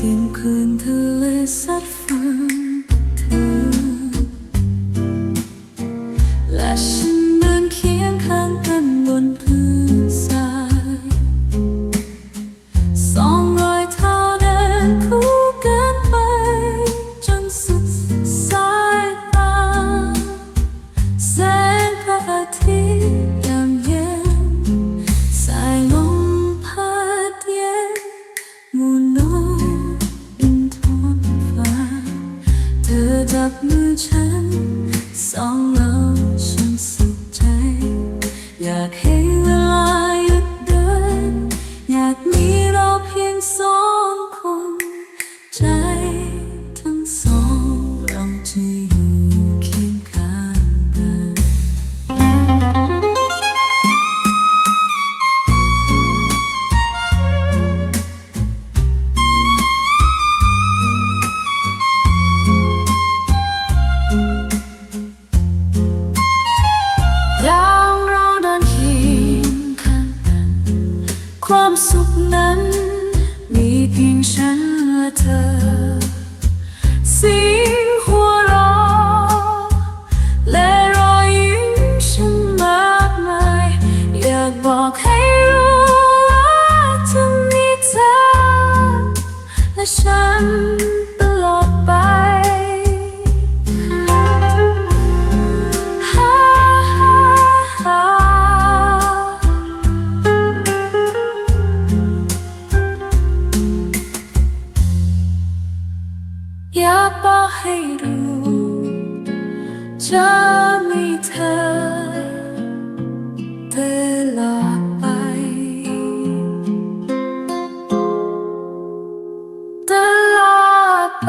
Sim cântele s-ar fă มือฉันสองเรา ความสุขนั้น มีเพียงฉันและเธอ สิ่งหัวเราะและรอยยิ้มฉันมากมาย อยากบอกให้รู้ว่าจะมีเธอและฉัน อยากบอกให้รู้จะมีเธอตลอดไป ตลอดไป